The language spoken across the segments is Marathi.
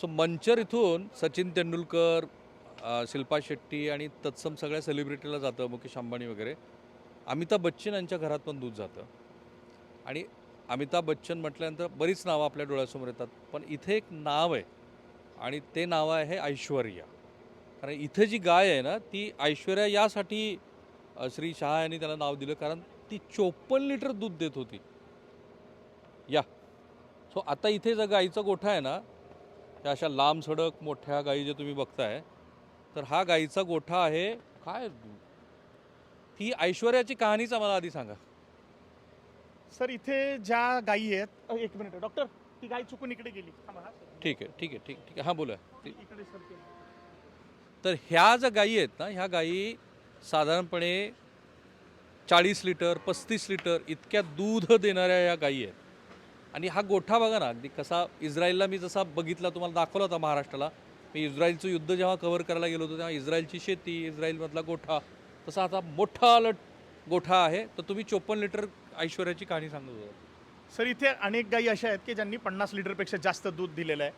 सो मंचर इथून सचिन तेंडुलकर शिल्पा शेट्टी आणि तत्सम सगळ्या सेलिब्रिटीला जातं मुकेश अंबानी वगैरे. अमिताभ बच्चन यांच्या घरात पण दूध जातं. आणि अमिताभ बच्चन म्हटल्यानंतर बरीच नावं आपल्या डोळ्यासमोर येतात पण इथे एक नाव आहे आणि ते नाव आहे ऐश्वर्या. कारण इथे जी गाय आहे ना ती ऐश्वर्या यासाठी श्री शहा यांनी त्याला नाव दिलं कारण ती चोपन्न लिटर दूध देत होती. या. सो आता इथे जर गाईचा गोठा आहे ना त्या अशा लांब सडक मोठ्या गायी जे तुम्ही बघताय तर हा गाईचा गोठा आहे काय? ती ऐश्वर्याची कहाणीच आम्हाला आधी सांगा. सर इथे ज्या गायी आहेत एक मिनिट डॉक्टर ती गाय चुकून इकडे गेली. थांबा, हा. ठीक आहे ठीक आहे ठीक ठीक आहे. हां बोला. इकडे सर ते. तर ह्या ज्या गायी आहेत ना ह्या गायी साधारणपणे चाळीस लिटर पस्तीस लिटर इतक्या दूध देणाऱ्या या गायी आहेत. आणि हा गोठा बघा ना अगदी कसा इस्रायलला मी जसा बघितला तुम्हाला दाखवला होता महाराष्ट्राला मी इस्रायलचं युद्ध जेव्हा कव्हर करायला गेलो होतो तेव्हा इस्रायलची शेती इस्रायलमधला गोठा तसा आता मोठा अलट गोठा आहे. तर तुम्ही चोपन्न लिटर ऐश्वर्याची कहाणी सांगत होता. सर इथे अनेक गायी अशा आहेत की ज्यांनी पन्नास लिटरपेक्षा जास्त दूध दिलेलं आहे.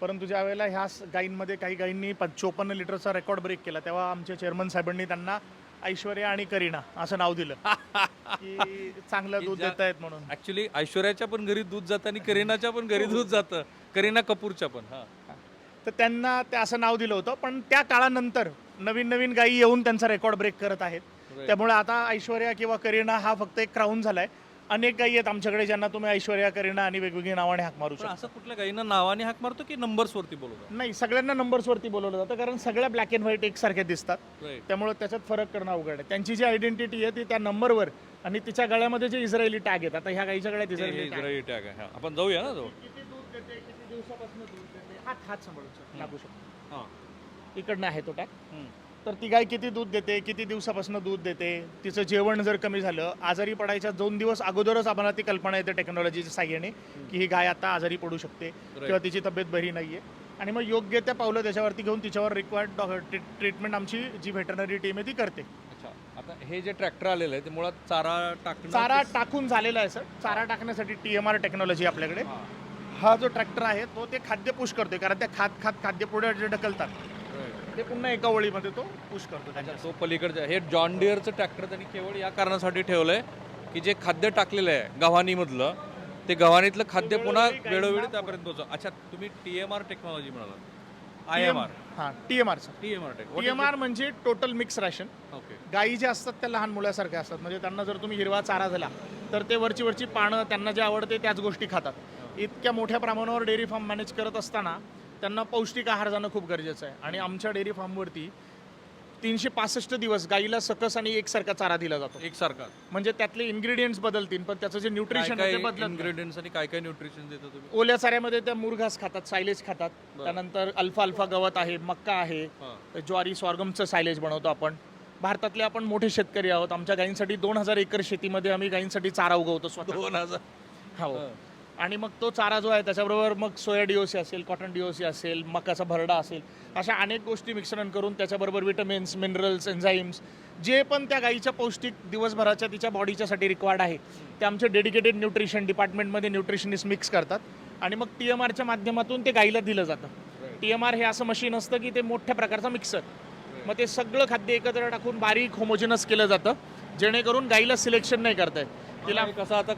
परंतु ज्या वेळेला ह्या गायींमध्ये काही गायींनी चोपन्न लिटरचा रेकॉर्ड ब्रेक केला तेव्हा आमच्या चेअरमन साहेबांनी त्यांना ऐश्वर्या आणि करीना असं नाव दिलं. की चांगलं दूध देत आहेत म्हणून. ॲक्च्युली ऐश्वर्याच्या पण घरी दूध जातं आणि करीनाच्या पण घरी दूध जातं. करीना कपूरच्या पण हां. तर त्यांना ते असं नाव दिलं होतं पण त्या काळानंतर नवीन नवीन गायी येऊन त्यांचा रेकॉर्ड ब्रेक करत आहेत. त्यामुळे आता ऐश्वर्या किंवा करीना हा फक्त एक क्राऊन झालाय. अनेक गायी आहेत आमच्याकडे ज्यांना तुम्ही ऐश्वर्या करीना आणि वेगवेगळी नावाने हाक मारू पण शकता. असं कुठल्या गाईनं नावाने हाक मारतो की नंबर्सवरती बोलवतो? नाही सगळ्यांना नंबर्सवरती बोलवलं जातं कारण सगळ्या ब्लॅक अँड व्हाईट एकसारख्या दिसतात. राईट त्यामुळे त्याच्यात फरक करणं अवघड आहे. त्यांची जी आयडेंटिटी आहे ती त्या नंबरवर आणि तिच्या गळ्यामध्ये जे इस्रायली टॅग आहेत आता ह्या गाईच्या गळ्यात इस्रायली tag इस्रायली टॅग आहे हा. आपण जाऊया ना जाऊ किती दूध देते किती दिवसापासून दूध देते? हात हात सांभाळून sir, लागू शकतो. हां. इकडनं आहे तो टॅग हम्म. तर ती गाय किती दूध देते किती दिवसापासून दूध देते तिचं जेवण जर कमी झालं आजारी पडायच्या दोन दिवस अगोदरच आम्हाला ती कल्पना येते टेक्नॉलॉजीच्या साह्याने की ही गाय आता आजारी पडू शकते किंवा तिची तब्येत बरी नाहीये आणि मग योग्य त्या पावलं त्याच्यावरती घेऊन तिच्यावर रिक्वायर्ड ट्रीटमेंट आमची जी व्हेटरनरी टीम आहे ती करते आता हे जे ट्रॅक्टर आलेलं आहे ते मुळात चारा टाकणं चारा टाकून झालेला आहे सर चारा टाकण्यासाठी टी एम आर टेक्नॉलॉजी आपल्याकडे हां. जो ट्रॅक्टर आहे तो ते खाद्य पुश करतोय कारण त्या खात खात खाद्य पुढे जे ढकलतात. ते पुन्हा एका ओळीमध्ये तो पुश करतो त्याच्या तो पलीकडचा हे जॉन डिअरचं ट्रॅक्टर त्यांनी केवळ या कारणासाठी ठेवलंय की जे खाद्य टाकलेलं आहे गव्हाणीमधलं ते गव्हाणीतलं खाद्य पुन्हा वेळोवेळी त्यापर्यंत पोहोचव अच्छा तुम्ही टी एम आर टेक्नॉलॉजी म्हणाला आय एम आर हा T M R T M R T M R म्हणजे टोटल मिक्स रॅशन ओके गायी जे असतात त्या लहान मुलासारखे असतात. म्हणजे त्यांना जर तुम्ही हिरवा चारा दिला तर ते वरची वरची पानं त्यांना जे आवडते त्याच गोष्टी खातात. इतक्या मोठ्या प्रमाणावर डेअरी फार्म मॅनेज करत असताना त्यांना पौष्टिक आहार जाणं खूप गरजेचं आहे. आणि आमच्या डेअरी फार्मवरती तीनशे पासष्ट दिवस गाईला सकस आणि एकसारखा चारा दिला जातो. एकसारखा. म्हणजे त्यातले इन्ग्रेडियंट्स बदलतील पण त्याचं जे न्यूट्रिशन काय ते बदलत नाही. इन्ग्रेडियंट्स आणि काय काय न्यूट्रिशन देता तुम्ही? ओल्या चाऱ्यामध्ये त्या मुरघास खातात सायलेज खातात. बरं. त्यानंतर अल्फा अल्फा गवत आहे मक्का आहे हां. ज्वारी स्वारगमचं सायलेज बनवतो आपण. भारतातले आपण मोठे शेतकरी आहोत. आमच्या गायींसाठी दोन हजार एकर शेतीमध्ये आम्ही गायींसाठी चारा उगवतो स्वतः. दोन हजार. हो. हां. आणि मग तो चारा जो आहे त्याच्याबरोबर मग सोया डिओसी असेल कॉटन डिओसी असेल मकाचा भरडा असेल अशा अनेक गोष्टी मिश्रण करून त्याच्याबरोबर विटमिन्स मिनरल्स एन्झाईम्स जे पण त्या गाईच्या पौष्टिक दिवसभराच्या तिच्या बॉडीच्यासाठी रिक्वायर्ड आहे ते आमचे डेडिकेटेड न्यूट्रिशन डिपार्टमेंटमध्ये न्यूट्रिशनिस्ट मिक्स करतात आणि मग टी एम आरच्या माध्यमातून ते गाईला दिलं जातं. टी एम आर हे असं मशीन असतं की ते मोठ्या प्रकारचा मिक्सर. मग ते सगळं खाद्य एकत्र टाकून बारीक होमोजिनस केलं जातं जेणेकरून गाईला सिलेक्शन नाही करताय तिला तिला कसं आता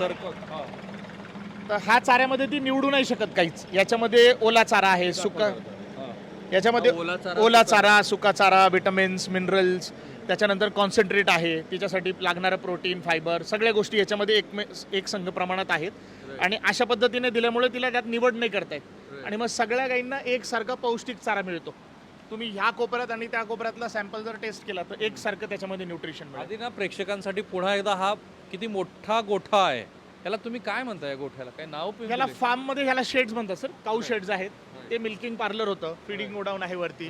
तर ह्या चाऱ्यामध्ये ती निवडू नाही शकत काहीच. याच्यामध्ये ओला चारा आहे सुका याच्यामध्ये ओला चारा, ओला सुका चारा सुका चारा विटमिन्स मिनरल्स त्याच्यानंतर कॉन्सन्ट्रेट आहे तिच्यासाठी लागणारं प्रोटीन फायबर सगळ्या गोष्टी याच्यामध्ये एक एक संघ प्रमाणात आहेत. आणि अशा पद्धतीने दिल्यामुळे तिला त्यात निवड नाही करता येत. आणि मग सगळ्या गायींना एकसारखा पौष्टिक चारा मिळतो. तुम्ही ह्या कोपऱ्यात आणि त्या कोपऱ्यातला सॅम्पल जर टेस्ट केला तर एकसारखं त्याच्यामध्ये न्यूट्रिशन मिळेल. आधी ना प्रेक्षकांसाठी पुन्हा एकदा हा किती मोठा गोठा आहे. याला तुम्ही काय म्हणताय या गोठ्याला? काय नाव पण ह्याला दिलंय? फार्ममध्ये ह्याला शेड्स म्हणतात सर काऊ शेड्स आहेत. ते मिल्किंग पार्लर होतं. फिडिंग गोडाऊन आहे वरती.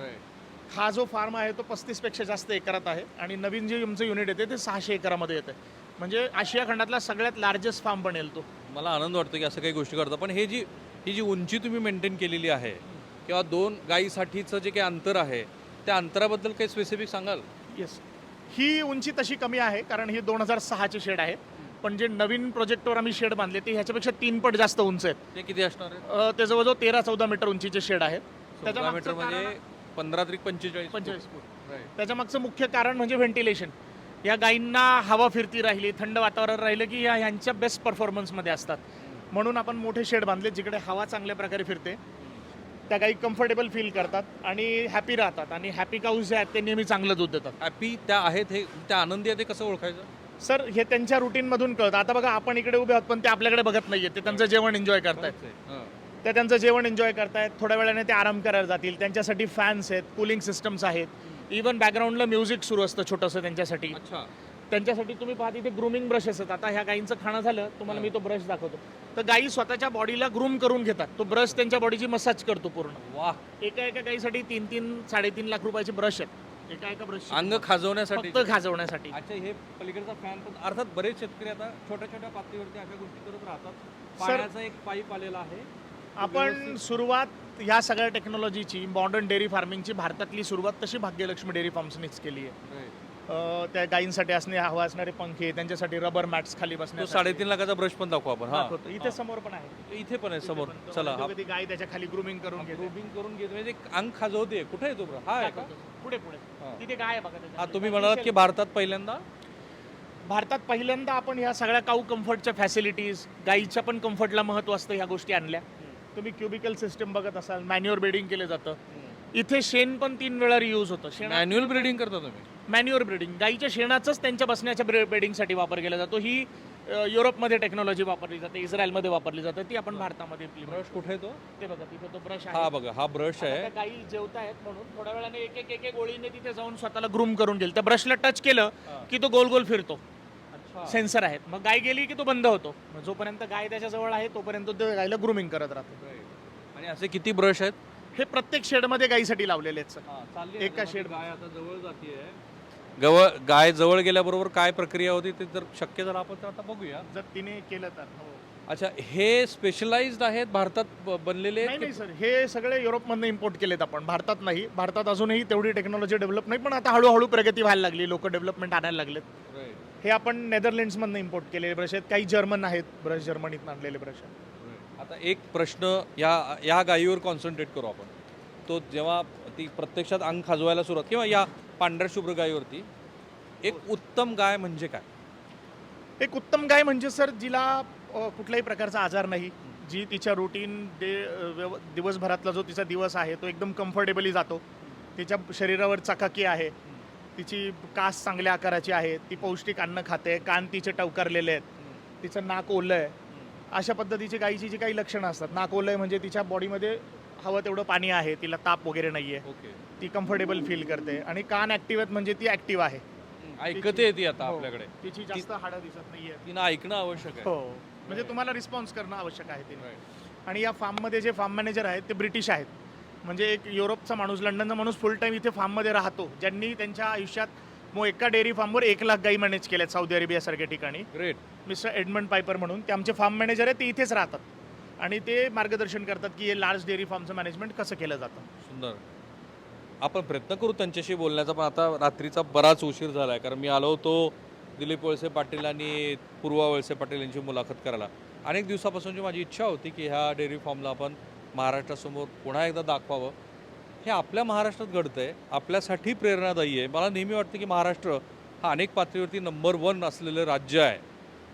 हा जो फार्म आहे तो पस्तीसपेक्षा जास्त एकरात आहे. आणि नवीन जे तुमचं युनिट येते ते सहाशे एकरामध्ये येते. म्हणजे आशिया खंडातला सगळ्यात लार्जेस्ट फार्म बनेल तो. मला आनंद वाटतो की असं काही गोष्टी करता. पण हे जी ही जी उंची तुम्ही मेंटेन केलेली आहे किंवा दोन गायीसाठीचं जे काही अंतर आहे त्या अंतराबद्दल काही स्पेसिफिक सांगाल? येस ही उंची तशी कमी आहे कारण ही दोन हजार सहाची शेड आहे. पण जे नवीन प्रोजेक्टवर आम्ही शेड बांधले ते ह्याच्यापेक्षा तीन पट जास्त उंच आहेत. ते किती असणार आहे अ, ते जवळजवळ तेरा चौदा मीटर उंचीचे शेड आहेत. मागचं मीटर म्हणजे पंधरा त्रिक पंचेचाळीस पंचेचाळीस फूट. Right. त्याच्या मागचं मुख्य कारण म्हणजे व्हेंटिलेशन या गायींना हवा फिरती राहिली थंड वातावरण राहिलं की या ह्यांच्या बेस्ट परफॉर्मन्समध्ये असतात. म्हणून आपण मोठे शेड बांधले जिकडे हवा चांगल्या प्रकारे फिरते. त्या गायी कम्फर्टेबल फील करतात आणि हॅपी राहतात. आणि हॅपी काऊज जे आहेत ते नेहमी चांगलं दूध देतात. हॅपी त्या आहेत हे त्या आनंदी आहे ते कसं ओळखायचं? सर हे त्यांच्या रुटीनमधून कळतं. आता बघा आपण इकडे उभे आहोत पण ते आपल्याकडे बघत नाहीये ते त्यांचं जेवण एन्जॉय करतायत. हां. ते त्यांचं जेवण एन्जॉय करतायत. थोड्या वेळाने ते आराम करायला जातील. त्यांच्यासाठी फॅन्स आहेत कुलिंग सिस्टम्स आहेत. इवन बॅकग्राऊंडला म्युझिक सुरू असतं छोटंसं त्यांच्यासाठी. अच्छा. त्यांच्यासाठी तुम्ही पाहत इथे ग्रुमिंग ब्रशेस आहेत आता ह्या गायींचं खाणं झालं तुम्हाला मी तो ब्रश दाखवतो. तर गायी स्वतःच्या बॉडीला ग्रूम करून घेतात. तो ब्रश त्यांच्या बॉडीची मसाज करतो पूर्ण. वा एका एका गायीसाठी तीन तीन साडेतीन लाख रुपयाचे ब्रश आहेत. एका एका ब्रश अंग खाजवण्यासाठी. फक्त खाजवण्यासाठी. अच्छा हे पलीकडचा फॅन पण अर्थात बरेच शेतकरी आता छोट्या छोट्या पातळीवरती अशा गोष्टी करत राहतात. पाण्याचा एक पाईप आलेला आहे. आपण सुरुवात ह्या सगळ्या टेक्नॉलॉजीची मॉडर्न डेअरी फार्मिंगची भारतातली सुरुवात तशी भाग्यलक्ष्मी डेअरी फार्म्सनीच केली आहे. त्या गायींसाठी असणे हवा असणारे पंखे त्यांच्यासाठी रबर मॅट्स खाली तो बसणे साडेतीन लाखाचा ब्रश पण दाखवू आपण हा. इथे समोर पण आहे. इथे पण आहे समोर. चला तो गाय त्याच्याखाली ग्रुमिंग करून घेते. ग्रुमिंग करून घेतो. म्हणजे अंग खाजवते. कुठे आहे तो हा आहे का? पुढे पुढे. हा. तिथे गाय आहे बघा हा. तुम्ही म्हणालात की भारतात पहिल्यांदा? भारतात पहिल्यांदा आपण ह्या सगळ्या काऊ कम्फर्टच्या फॅसिलिटीज गाईच्या पण कम्फर्टला महत्त्व असतं ह्या गोष्टी आणल्या. तुम्ही क्युबिकल सिस्टम बघत असाल मॅन्युअर ब्रिडिंग केलं जातं. इथे शेण पण तीन वेळा रियूज होतं. शेण मॅन्युअल ब्रिडिंग करता तुम्ही? मॅन्युअर ब्रिडिंग गाईच्या शेणाचंच त्यांच्या बसण्याच्या ब्रिडिंगसाठी वापर केला जातो. ही अ, युरोपमध्ये टेक्नॉलॉजी वापरली जाते इस्रायलमध्ये वापरली जाते. ती आपण भारतामध्ये implement ब्रश कुठे आहे तो? ते बघा तिथे तो ब्रश हा आहे. बघा हा ब्रश आता आहे. गाई जेवतायत म्हणून थोड्या वेळाने एक एक एक एक ओळीने तिथे जाऊन स्वतःला ग्रूम करून घेईल. त्या ब्रशला टच केलं. की तो गोल गोल फिरतो. सेन्सर आहेत. मग गाय गेली की तो बंद होतो. मग जोपर्यंत गाय त्याच्याजवळ आहे तोपर्यंत तो गायला ग्रुमिंग करत राहतो. आणि असे किती ब्रश आहेत? हे प्रत्येक शेडमध्ये गायीसाठी लावलेले आहेत सर एका शेड गाय आता जवळ गवळ गाय जवळ गेल्याबरोबर काय प्रक्रिया होती ते जर शक्य झालं आपण तर आता बघूया. जर तिने केलं तर हो. अच्छा हे स्पेशलाइज्ड आहेत भारतात ब- बनलेले नाही नाही सर. हे सगळे युरोपमधनं इम्पोर्ट केलेत आपण. भारतात नाही. भारतात अजूनही तेवढी टेक्नॉलॉजी डेव्हलप नाही पण आता हळूहळू प्रगती व्हायला लागली. लोक डेव्हलपमेंट आणायला लागलेत. हे आपण नेदरलँड्समधनं इम्पोर्ट केलेले ब्रश आहेत. काही जर्मन आहेत. ब्रश जर्मनीत आणलेले ब्रश आहेत. आता एक प्रश्न या या गायीवर कॉन्सन्ट्रेट करू आपण. तो जेव्हा ती प्रत्यक्षात अंग खाजवायला सुरुवात किंवा या पांढऱ्या शुभ्र गायीवरती एक उत्तम गाय म्हणजे काय? एक उत्तम गाय म्हणजे सर जिला कुठल्याही प्रकारचा आजार नाही जी तिच्या रुटीन डे व्यव दिवसभरातला जो तिचा दिवस आहे तो एकदम कम्फर्टेबली जातो. तिच्या शरीरावर चकाकी आहे तिची कास चांगल्या आकाराची आहे ती पौष्टिक अन्न खाते कान तिचे टवकारलेले आहेत तिचं नाक ओलं आहे अशा पद्धतीची गायीची जी काही लक्षणं असतात नाक ओलं आहे म्हणजे तिच्या बॉडीमध्ये हवं तेवढं पाणी आहे तिला ताप वगैरे नाही आहे ओके. ती कम्फर्टेबल फील करते आणि कान ॲक्टिव्ह आहेत म्हणजे ती ॲक्टिव्ह आहे. ऐकते ती आता हो. आपल्याकडे. तिची जास्त हाडं दिसत नाही आहेत तिनं ऐकणं आवश्यक आहे. हो. म्हणजे तुम्हाला रिस्पॉन्स करणं आवश्यक आहे तिने Right. आणि या फार्ममध्ये जे फार्म मॅनेजर आहेत ते ब्रिटिश आहेत. म्हणजे एक युरोपचा माणूस लंडनचा माणूस फुल टाईम इथे फार्ममध्ये राहतो ज्यांनी त्यांच्या आयुष्यात मग एका डेअरी फार्मवर एक लाख गाई मॅनेज केल्यात सौदी अरेबियासारख्या ठिकाणी. ग्रेट मिस्टर एडमंड पायपर म्हणून. ते आमचे फार्म मॅनेजर आहेत ते इथेच राहतात. आणि ते मार्गदर्शन करतात की हे लार्ज डेअरी फार्मचं मॅनेजमेंट कसं केलं जातं. सुंदर. आपण प्रयत्न करू त्यांच्याशी बोलण्याचा पण आता रात्रीचा बराच उशीर झाला आहे कारण मी आलो होतो दिलीप वळसे पाटील आणि पूर्वा वळसे पाटील यांची मुलाखत करायला. अनेक दिवसापासूनची माझी इच्छा होती की ह्या डेअरी फार्मला आपण महाराष्ट्रासमोर पुन्हा एकदा दाखवावं. हे आपल्या महाराष्ट्रात घडतं आहे आपल्यासाठी प्रेरणादायी आहे. मला नेहमी वाटतं की महाराष्ट्र हा अनेक पातळीवरती नंबर वन असलेलं राज्य आहे.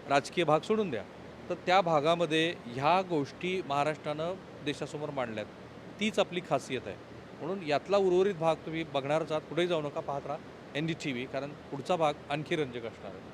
राजकीय भाग सोडून द्या. तर त्या भागामध्ये ह्या गोष्टी महाराष्ट्रानं देशासमोर मांडल्यात. तीच आपली खासियत आहे. म्हणून यातला उर्वरित भाग तुम्ही बघणारच आहात. कुठेही जाऊ नका पाहत राहा. एन डी टी व्ही कारण पुढचा भाग आणखी रंजक असणार आहे.